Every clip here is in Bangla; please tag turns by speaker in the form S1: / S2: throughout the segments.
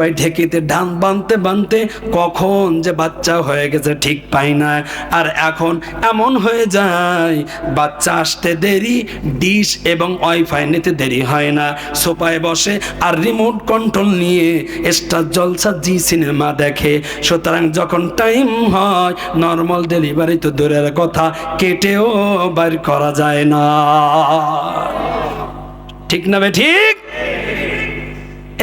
S1: কয় ঢেকিতে ডান বানতে বানতে কখন যে বাচ্চা হয়ে গেছে ঠিক পাই না। আর এখন এমন হয়ে যায়, বাচ্চা আসতে দেরি, ডিশ এবং ওয়াইফাই নিতে দেরি হয় না। সোফায় বসে আর রিমোট কন্ট্রোল নিয়ে স্টার জলসা জি সিনেমা দেখে। সুতরাং যখন টাইম হয় নর্মাল ডেলিভারি তো দূরের কথা, কেটেও বাইর করা যায় না। ঠিক না ঠিক?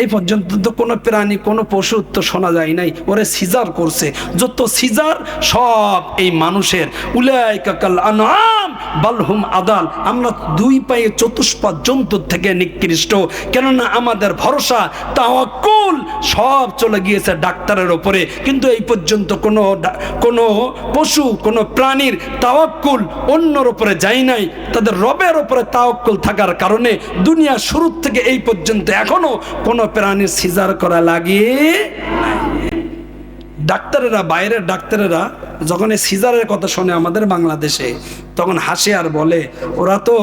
S1: এই পর্যন্ত তো কোনো প্রাণী, কোনো পশু তো শোনা যায় নাই। ওরে সিজার করছে। যত সিজার, সব এই মানুষের। উলাই কাকাল আনাম বালহুম আদাল। আমরা দুই পায়ে চতুষ্পদ জন্তুর থেকে নিকৃষ্ট। কেননা আমাদের ভরসা, তাওয়াক্কুল, সব চলে গিয়েছে ডাক্তারের ওপরে। কিন্তু এই পর্যন্ত কোনো কোনো পশু, কোনো প্রাণীর তাওয়াক্কুল অন্যর ওপরে যায় নাই। তাদের রবের ওপরে তাওয়াক্কুল থাকার কারণে দুনিয়া শুরু থেকে এই পর্যন্ত এখনও কোনো প্রাণীর সিজার করা লাগিয়ে ডাক্তারেরা বাইরের ডাক্তারেরা যখন এই সিজারের কথা শোনে আমাদের বাংলাদেশে, তখন হাসে আর বলে, ওরা তো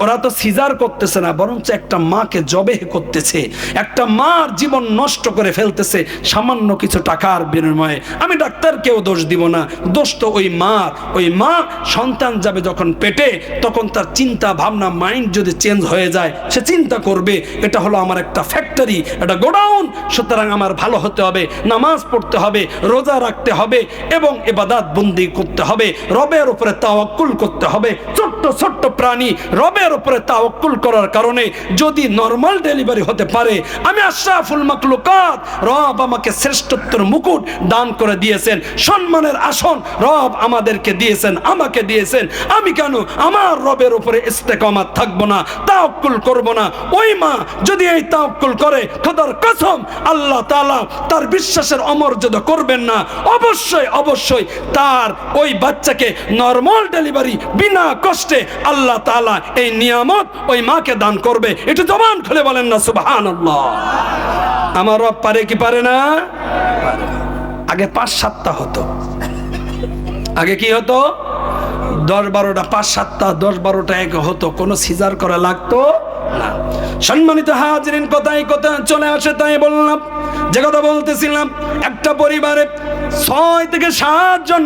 S1: ওরা তো সিজার করতেছে না, বরঞ্চ একটা মাকে জবে করতেছে। একটা মার জীবন নষ্ট করে ফেলতেছে, সামান্য কিছু টাকার বিনিময়ে। আমি ডাক্তারকেও দোষ দিব না। দোষ তো ওই মার। ওই মা সন্তান যাবে যখন পেটে, তখন তার চিন্তা ভাবনা, মাইন্ড যদি চেঞ্জ হয়ে যায়, সে চিন্তা করবে, এটা হলো আমার একটা ফ্যাক্টরি একটা গোডাউন, সুতরাং আমার ভালো হতে হবে, নামাজ পড়তে হবে, রোজা রাখতে হবে এবং এবাদাত বন্দি করতে হবে, রবের উপরে তাওয়াক্কুল করতে হবে। ছোট্ট ছোট্ট প্রাণী রবের উপরে তাওয়াক্কুল করার কারণে যদি নর্মাল ডেলিভারি হতে পারে, আমি আশরাফুল মাকলুকাত রব আমাকে শ্রেষ্ঠত্বের মুকুট দান করে দিয়েছেন। সম্মানের আসন রব আমাদেরকে দিয়েছেন, আমাকে দিয়েছেন। আমি কেন আমার রবের উপরে ইস্তেকামাত থাকব না, তাওয়াক্কুল করব না? ওই মা যদি এই তাওয়াক্কুল করে খোদার কসম আল্লাহ তাআলা তার বিশ্বাসের অমর্যাদা করবেন না, অবশ্যই অবশ্যই তার, ওই বাচ্চাকে নর্মাল ডেলিভারি বিনা কষ্টে আল্লাহ তাআলা এই নিয়ামত ওই মাকে দান করবে। একটু জবান খুলে বলেন না, সুবহানাল্লাহ। আমার রব পারে কি পারে না? আগে পাঁচ সাতটা হতো। আগে কি হতো? দশ বারোটা, পাঁচ সাতটা, দশ বারোটা এক হতো। কোনো সিজার করা লাগতো না। সম্মানিত হাজরিন কথাই কথা চলে আসে তাই বললাম, যে কথা বলতেছিলাম, একটা পরিবারে ছয় থেকে সাতজন,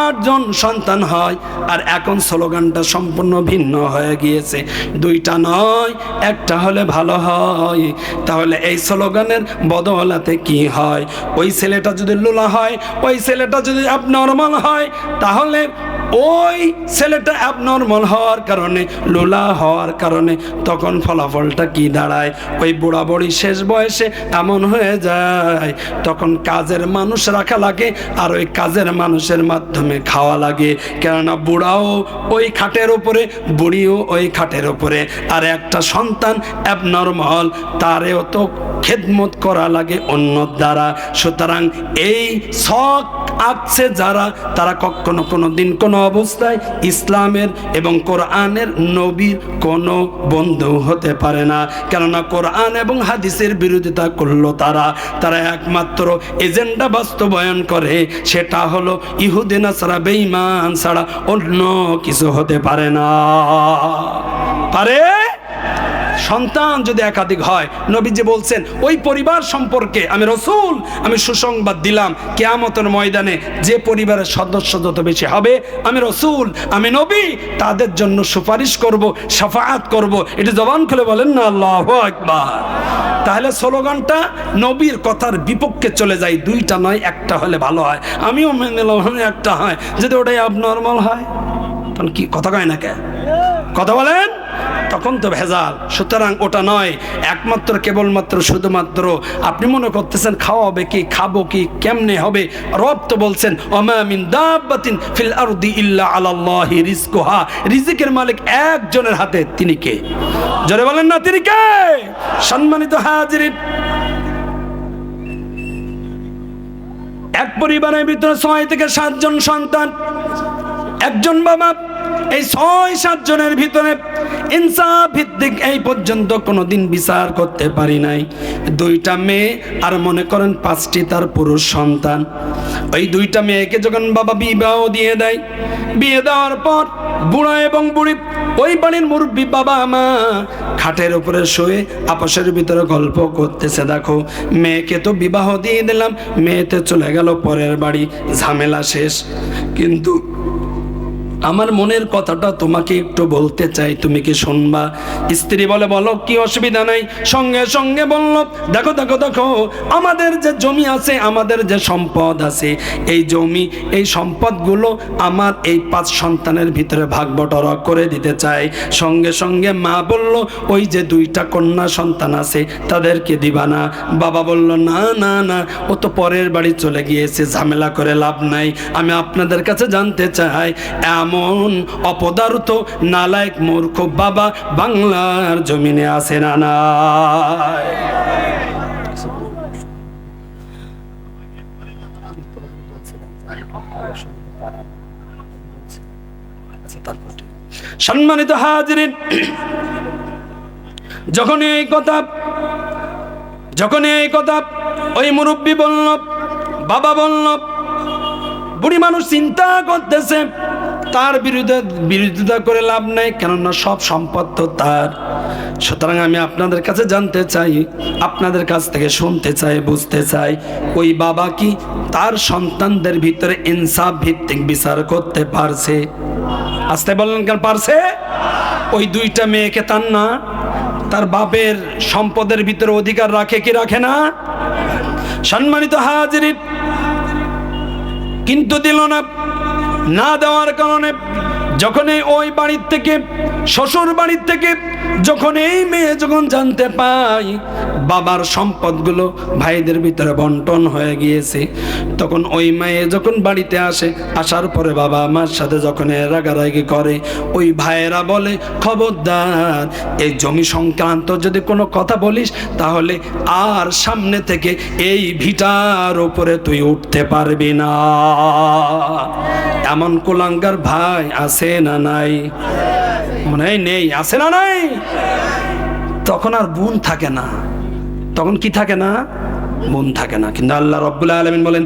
S1: আটজন সন্তান হয়, আর এখন স্লোগানটা সম্পূর্ণ ভিন্ন হয়ে গিয়েছে। দুইটা নয়, একটা হলে ভালো হয়। তাহলে এই স্লোগানের বদলাতে কি হয়? ওই ছেলেটা যদি লোলা হয়, ওই ছেলেটা যদি নর্মাল হয়, তাহলে ওই ছেলেটা অ্যাবনর্মাল হওয়ার কারণে, লোলা হওয়ার কারণে তখন ফলাফলটা কি দাঁড়ায়? ওই বুড়া বুড়ি শেষ বয়সে এমন হয়ে যায়, তখন কাজের মানুষ রাখা লাগে আর ওই কাজের মানুষের মাধ্যমে খাওয়া লাগে। কেননা বুড়াও ওই খাটের উপরে, বুড়িও ওই খাটের উপরে। আর একটা সন্তান অ্যাবনর্মাল তারেও তো খেদমত করা লাগে অন্য দ্বারা। সুতরাং এই শখ আঁকছে যারা, তারা কখনো কোনো দিন কোনো অবস্থায় ইসলামের এবং কোরআনের নবীর কোনো বন্ধু হতে পারে না। কেননা কোরআন এবং হাদিসের বিরোধিতা করল তারা। তারা একমাত্র এজেন্ডা বাস্তবায়ন করে, সেটা হলো ইহুদিনা ছাড়া বেঈমান ছাড়া অন্য কিছু হতে পারে না। পারে? সন্তান যদি একাধিক হয়, নবীজি বলছেন, ওই পরিবার সম্পর্কে আমি রসুল, আমি সুসংবাদ দিলাম। কেয়ামতের ময়দানে যে পরিবারের সদস্য যত বেশি হবে, আমি রসুল, আমি নবী, তাদের জন্য সুপারিশ করব, সাফায়াত করব। এটি জবান খুলে বলেন না, আল্লাহ একবার তাহলে স্লোগানটা নবীর কথার বিপক্ষে চলে যায়, দুইটা নয়, একটা হলে ভালো হয়। আমিও মেনে একটা হয়। যদি ওটাই নর্মাল হয়? তখন কি কথা কয় না কে? কথা বলেন? তখন তো ভেজাল। সুতরাং ওটা নয়, একমাত্র, কেবলমাত্র, শুধুমাত্র আপনি মনে করতেছেন খাওয়া হবে কি, খাব কি, কেমনে হবে? রব তো বলছেন ফিল রিজিকের মালিক একজনের হাতে তিনি কে? জোরে বলেন না, তিনি কে? সম্মানিত হাজিরিন। এক পরিবারের ভিতরে ছয় থেকে সাতজন সন্তান। একজন বাবা, এই ছয় সাতজনের ভিতরে ইনসাফ ভিত্তিক এই পর্যন্ত কোনোদিন বিচার করতে পারি নাই। দুইটা মেয়ে আর মনে করেন পাঁচটি তার পুরুষ সন্তান। ওই দুইটা মেয়েকে যখন বাবা বিবাহ দিয়ে দেয়, বিয়ে দেওয়ার পর বুড়া এবং বুড়ি ওই বাড়ির মুরব্বী বাবা মা খাটের উপরে শুয়ে আপসের ভিতরে গল্প করতেছে, দেখো, মেয়েকে তো বিবাহ দিয়ে দিলাম, মেয়েতে চলে গেল, পরের বাড়ি, ঝামেলা শেষ। কিন্তু আমার মনের কথাটা তোমাকে একটু বলতে চাই, তুমি কি শুনবা? স্ত্রী বলে, বলো, কি অসুবিধা নাই? সঙ্গে সঙ্গে বলল, দেখো দেখো দেখো, আমাদের যে জমি আছে, আমাদের যে সম্পদ আছে, এই জমি, এই সম্পদগুলো আমার এই পাঁচ সন্তানের ভিতরে ভাগ বটরা করে দিতে চাই। সঙ্গে সঙ্গে মা বলল, ওই যে দুইটা কন্যা সন্তান আছে, তাদেরকে দিবা না। বাবা বলল, না না না, ও তো পরের বাড়ি চলে গিয়েছে, ঝামেলা করে লাভ নাই। আমি আপনাদের কাছে জানতে চাই, এমন অপদার্থ, নালায়ক মূর্খ বাবা, বাংলার জমিনে আছে না সম্মানিত হাজিরিন, যখন এই কথা, যখন এই কথা ওই মুরব্বী বলল, বাবা বলল, বুড়ি মানুষ চিন্তা করতেছে তার বিরুদ্ধে বিরোধিতা করে লাভ নেই, কেননা সব সম্পদ তো তার। সুতরাং আমি আপনাদের কাছে জানতে চাই, আপনাদের কাছ থেকে শুনতে চাই, বুঝতে চাই, ওই বাবা কি তার সন্তানদের ভিতরে ইনসাফ ভিত্তিক বিচার করতে পারছে? আসতে বললেন কেন পারছে? ওই দুইটা মেয়েকে তার না, তার বাপের সম্পদের ভিতরে অধিকার রাখে কি রাখে না? সম্মানিত হাজির, কিন্তু দিল না। না দেওয়ার কারণে যখন ওই বাড়ির থেকে, শ্বশুর বাড়ির থেকে যখন এই মেয়ে যখন জানতে পাই বাবার সম্পদগুলো ভাইদের ভিতরে বন্টন হয়ে গিয়েছে, তখন ওই মেয়ে যখন বাড়িতে আসে, আসার পরে বাবা আমার সাথে যখন রাগারাগি করে, ওই ভাইয়েরা বলে, খবরদার, এই জমি সংক্রান্ত যদি কোনো কথা বলিস, তাহলে আর সামনে থেকে এই ভিটার উপরে তুই উঠতে পারবি না। এমন কুলাঙ্গার ভাই আছে না নাই? মনে হয় নেই। আছে না নাই? তখন আর বোন থাকে না। তখন কি থাকে না? মন থাকে না। কিন্তু আল্লাহ রব্বুল আলমিন বলেন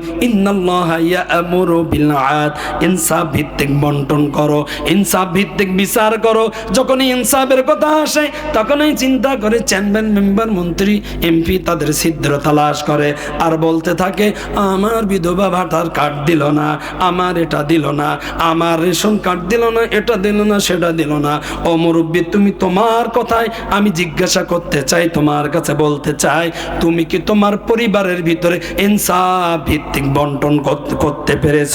S1: ইনসাফ ভিত্তিক বন্টন করো, ইনসাফ ভিত্তিক বিচার করো। যখনই ইনসাফের কথা আসে, তখনই চিন্তা করে চেয়ারম্যান, মেম্বার, মন্ত্রী, এমপি তাদের ছিদ্র তালাশ করে আর বলতে থাকে, আমার বিধবা ভাতার কার্ড দিল না, আমার এটা দিল না, আমার রেশন কার্ড দিল না, এটা দিল না, সেটা দিল না। ও মুরব্বী, তুমি তোমার কথায় আমি জিজ্ঞাসা করতে চাই, তোমার কাছে বলতে চাই, তুমি কি তোমার পরিবারের ভিতরে ইনসাফ ভিত্তিক বন্টন করতে পেরেছ।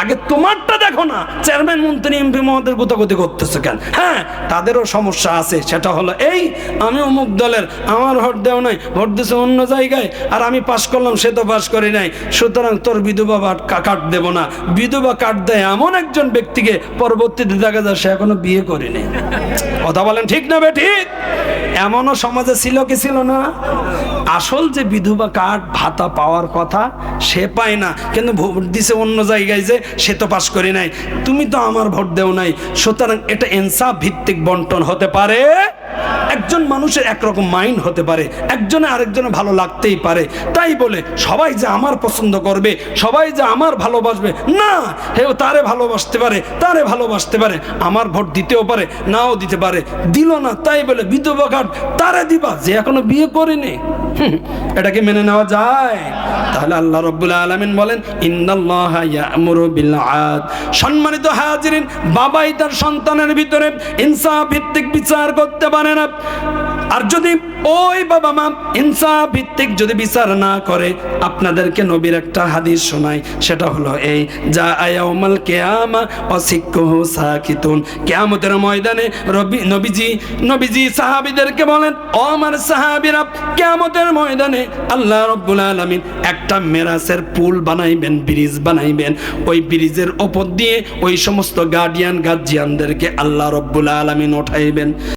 S1: আগে তোমারটা দেখো না, চেয়ারম্যান, মন্ত্রী, এমপি মহোদয় গোতাগতি করতেছে কেন? হ্যাঁ তাদেরও সমস্যা আছে, সেটা হলো এই, আমি অমুক দলের, আমার ভোট দেও নাই, ভোট দিছে অন্য জায়গায়, আর আমি পাশ করলাম, সে তো পাশ করি নাই। সুতরাং তোর বিধবা কাট দেব না। বিধবা কাট দেয় এমন একজন ব্যক্তিকে পরবর্তীতে দেখা যায় সে এখনও বিয়ে করেনি। কথা বলেন ঠিক না বে ঠিক? এমনও সমাজে ছিল কি ছিল না? আসল যে বিধবা কার্ড ভাতা পাওয়ার কথা সে পায় না। কিন্তু ভোট দিছে অন্য জায়গায় যে সে তো পাশ করে নাই। তুমি তো আমার ভোট দেও নাই। সুতরাং এটা ইনসাফ ভিত্তিক বন্টন হতে পারে। একজন মানুষের একরকম মাইন্ড হতে পারে। একজনে আরেকজনে ভালো লাগতেই পারে। তাই বলে সবাই যে আমার পছন্দ করবে, সবাই যে আমার ভালোবাসবে, না, হেও তারে ভালোবাসতে পারে, তারে ভালোবাসতে পারে, আমার ভোট দিতেও পারে, নাও দিতে পারে। দিল না, তাই বলে বিধবা কার্ড তারে দিবা, যে এখনও বিয়ে করেনি। এটাকে মেনে নেওয়া যায়। তাহলে আল্লাহ রব্বুল আলামিন বলেন সম্মানিত হাজিরিন, বাবাই তার সন্তানের ভিতরে ইনসাফ ভিত্তিক বিচার করতে পারে না। আর যদি ওই বাবা মা ইনসাফ ভিত্তিক যদি বিচার না করে, আপনাদেরকে নবীর একটা হাদিস শোনাই। সেটা হলো এই, যা আয়াউমাল কেয়ামা অসিক্কহু সাকিতুন। কেয়ামতের ময়দানে রবি, নবীজি নবীজি সাহাবিদেরকে বলেন, ও আমার সাহাবীরা কেয়ামতের ময়দানে আল্লাহ রব্বুল আলামিন একটা মেরাসের পুল বানাইবেন, ব্রিজ বানাইবেন। ওই ব্রিজের ওপর দিয়ে ওই সমস্ত গার্ডিয়ান গার্জিয়ানদেরকে আল্লাহ রব্বুল আলামিন ওঠাইবেন।